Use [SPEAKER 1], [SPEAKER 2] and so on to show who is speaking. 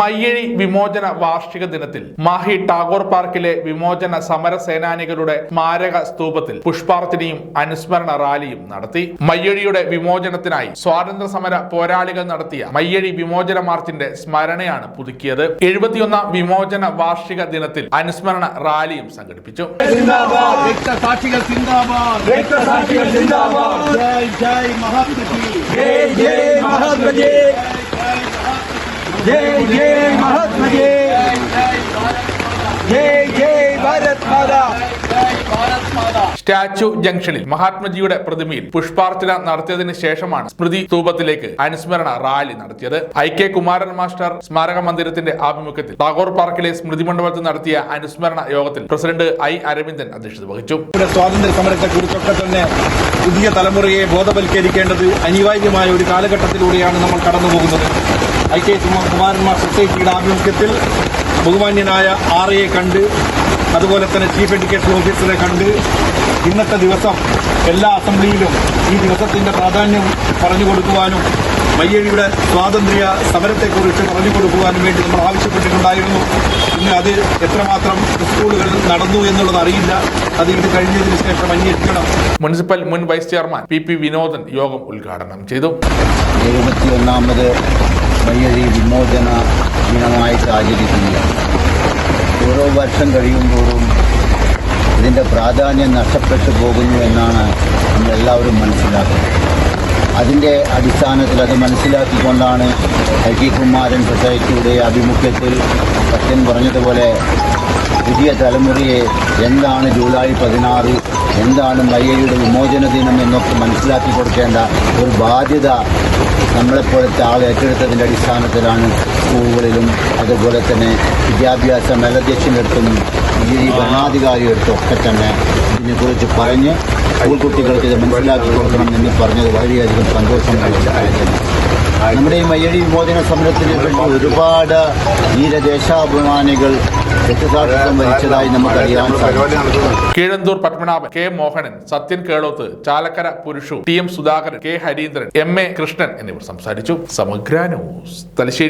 [SPEAKER 1] മയ്യഴി വിമോചന വാർഷിക ദിനത്തിൽ മാഹി ടാഗോർ പാർക്കിലെ വിമോചന സമര സേനാനികളുടെ സ്മാരക സ്തൂപത്തിൽ പുഷ്പാർച്ചനയും അനുസ്മരണ റാലിയും നടത്തി. മയ്യഴിയുടെ വിമോചനത്തിനായി സ്വാതന്ത്ര്യ സമര പോരാളികൾ നടത്തിയ മയ്യഴി വിമോചന മാർച്ചിന്റെ സ്മരണയാണ് പുതുക്കിയത്. എഴുപത്തിയൊന്നാം വിമോചന വാർഷിക ദിനത്തിൽ അനുസ്മരണ റാലിയും സംഘടിപ്പിച്ചു.
[SPEAKER 2] ജയ് ജയ് മഹാത്മജി
[SPEAKER 3] ജയ് ജയ് മഹാത്മജി ജയ് ജയ് മഹാത്മജി ജയ് ജയ് ഭാരത് മാതാ
[SPEAKER 1] സ്റ്റാച്യു ജംഗ്ഷനിൽ മഹാത്മജിയുടെ പ്രതിമയിൽ പുഷ്പാർച്ചന നടത്തിയതിന് ശേഷമാണ് സ്മൃതി സ്തൂപത്തിലേക്ക് അനുസ്മരണ റാലി നടത്തിയത്. ഐ കെ കുമാരൻ മാസ്റ്റർ സ്മാരക മന്ദിരത്തിന്റെ ആഭിമുഖ്യത്തിൽ ടാഗോർ പാർക്കിലെ സ്മൃതി മണ്ഡപത്തിൽ നടത്തിയ അനുസ്മരണ യോഗത്തിൽ പ്രസിഡന്റ് ഐ അരവിന്ദൻ അധ്യക്ഷത വഹിച്ചു.
[SPEAKER 2] സ്വാതന്ത്ര്യ സമരത്തെ കുറിച്ചൊക്കെ തന്നെ പുതിയ തലമുറയെ ബോധവൽക്കരിക്കേണ്ടത് അനിവാര്യമായ ഒരു കാലഘട്ടത്തിലൂടെയാണ് നമ്മൾ കടന്നു പോകുന്നത്. ഐ കെ കുമാരന്മാർ സൊസൈറ്റിയുടെ ആഭിമുഖ്യത്തിൽ ബഹുമാന്യനായ ആർ എയെ കണ്ട് അതുപോലെ തന്നെ ചീഫ് എഡ്യൂക്കേഷൻ ഓഫീസറെ കണ്ട് ഇന്നത്തെ ദിവസം എല്ലാ അസംബ്ലിയിലും ഈ ദിവസത്തിന്റെ പ്രാധാന്യം പറഞ്ഞു കൊടുക്കുവാനും മയ്യഴിയുടെ സ്വാതന്ത്ര്യ സമരത്തെക്കുറിച്ച് പറഞ്ഞു കൊടുക്കുവാനും വേണ്ടി നമ്മൾ ആവശ്യപ്പെട്ടിട്ടുണ്ടായിരുന്നു. ഇന്ന് അത് എത്രമാത്രം സ്കൂളുകളിൽ നടന്നു എന്നുള്ളത് അറിയില്ല. അത് ഇത് കഴിഞ്ഞതിന് ശേഷം അന്വേഷിക്കണം.
[SPEAKER 1] മുനിസിപ്പൽ മുൻ vice chairman P P Vinodan യോഗം ഉദ്ഘാടനം ചെയ്തു.
[SPEAKER 4] എഴുപത്തിയൊന്നാമത് മയ്യഴി വിമോചന ദിനമായിട്ട് ആചരിക്കുകയാണ് ഓരോ വർഷം കഴിയുമ്പോഴും ഇതിന്റെ പ്രാധാന്യം നഷ്ടപ്പെട്ടു പോകുന്നു എന്നാണ് നമ്മളെല്ലാവരും മനസ്സിലാക്കുന്നത്. അതിന്റെ അടിസ്ഥാനത്തിൽ അത് മനസ്സിലാക്കിക്കൊണ്ടാണ് ഐ കുമാരൻ സൊസൈറ്റിയുടെ ആഭിമുഖ്യത്തിൽ സത്യൻ പറഞ്ഞതുപോലെ പുതിയ തലമുറയെ എന്താണ് ജൂലൈ പതിനാറ് എന്താണ് മയ്യയുടെ വിമോചന ദിനം എന്നൊക്കെ മനസ്സിലാക്കി കൊടുക്കേണ്ട ഒരു ബാധ്യത നമ്മളെപ്പോലത്തെ ആൾ ഏറ്റെടുത്തതിന്റെ അടിസ്ഥാനത്തിലാണ് സ്കൂളുകളിലും അതുപോലെ തന്നെ വിദ്യാഭ്യാസ മേലധ്യക്ഷനടുത്തും ഈ ഭരണാധികാരിയെടുത്തും ഒക്കെ തന്നെ ഇതിനെക്കുറിച്ച് പറഞ്ഞ് സ്കൂൾ കുട്ടികൾക്ക് ഇത് മനസ്സിലാക്കി കൊടുക്കണം എന്ന് പറഞ്ഞത് വളരെയധികം സന്തോഷം ആയിരുന്നു നമ്മുടെ ഈ മയ്യഴി വിമോചന സമരത്തിന് ഒരുപാട് ധീരദേശാഭിമാനികൾ
[SPEAKER 1] Keezhanthoor Padmanabhan K Mohanan Sathyan Keloth Chalakkara Purushu T M Sudhakaran K Hareendran M A Krishnan എന്നിവർ സംസാരിച്ചു. സമഗ്ര ന്യൂസ് തലശ്ശേരി.